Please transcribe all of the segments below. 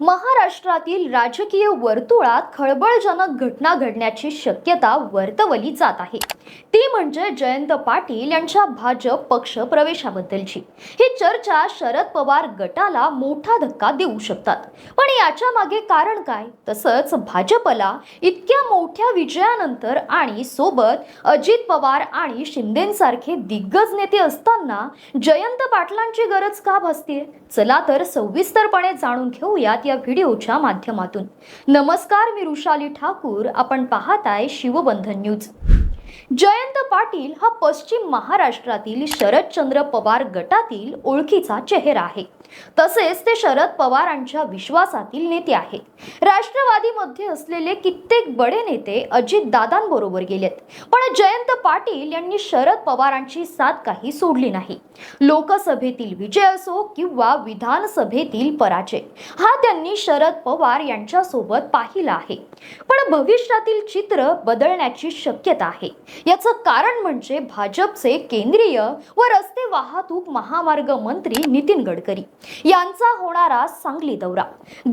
महाराष्ट्रातील राजकीय वर्तुळात खळबळजनक घटना घडण्याची शक्यता वर्तवली जात आहे. ती म्हणजे जयंत पाटील यांच्या भाजप पक्ष प्रवेशाबद्दलची. ही चर्चा शरद पवार गटाला मोठा धक्का देऊ शकतात. पण याच्या मागे कारण काय? तसंच भाजपला इतक्या मोठ्या विजयानंतर आणि सोबत अजित पवार आणि शिंदेसारखे दिग्गज नेते असताना जयंत पाटलांची गरज का भासते चला तर सविस्तरपणे जाणून घेऊयात या व्हिडिओच्या माध्यमातून. नमस्कार मी रुशाली ठाकूर. आपण पाहताय शिवबंधन न्यूज. जयंत पाटील हा पश्चिम महाराष्ट्रातील शरदचंद्र पवार गटातील ओळखीचा चेहरा आहे. तसेच ते शरद पवारांच्या विश्वासातील नेते आहेत राष्ट्रवादीमध्ये असलेले कित्येक बडे नेते अजित दादांबरोबर गेलेत. पण जयंत पाटील यांनी शरद पवारांची साथ काही सोडली नाही. लोकसभेतील विजय असो किंवा विधानसभेतील पराजय हा त्यांनी शरद पवार यांच्यासोबत पाहिला आहे. पण भविष्यातील चित्र बदलण्याची शक्यता आहे. याचं कारण म्हणजे भाजपचे केंद्रीय व रस्ते वाहतूक महामार्ग मंत्री नितीन गडकरी. यांचा होणारा सांगली दौरा.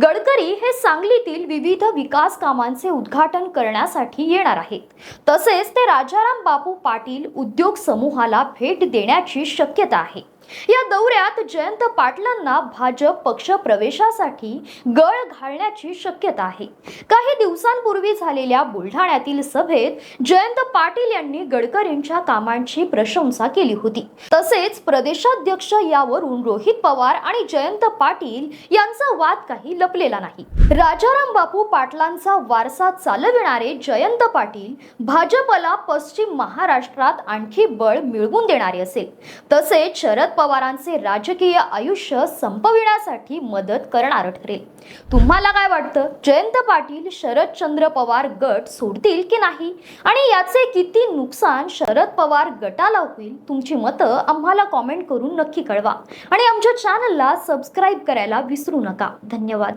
गडकरी हे सांगलीतील विविध विकास कामांचे उद्घाटन करण्यासाठी येणार आहेत. तसेच ते राजाराम बापू पाटील उद्योग समूहाला भेट देण्याची शक्यता आहे. या दौऱ्यात जयंत पाटलांना भाजप पक्ष प्रवेशासाठी गळ घालण्याची शक्यता आहे. काही दिवसांपूर्वी झालेल्या बुलढाण्यातील सभेत जयंत पाटील यांनी गडकरींच्या कामांची प्रशंसा केली होती. तसेच प्रदेशाध्यक्ष यावरून रोहित पवार आणि जयंत पाटील यांचा वाद काही लपलेला नाही. राजाराम बापू पाटलांचा वारसा चालविणारे जयंत पाटील भाजपला पश्चिम महाराष्ट्रात आणखी बळ मिळवून देणारे असेल. तसेच शरद पवारांचे राजकीय आयुष्य संपविण्यासाठी मदत करणार ठरेल. तुम्हाला काय वाटतं? जयंत पाटील शरदचंद्र पवार गट सोडतील की नाही? आणि याचे किती नुकसान शरद पवार गटाला होईल? तुमची मतं आम्हाला कॉमेंट करून नक्की कळवा. आणि आमच्या चॅनलला सबस्क्राईब करायला विसरू नका. धन्यवाद.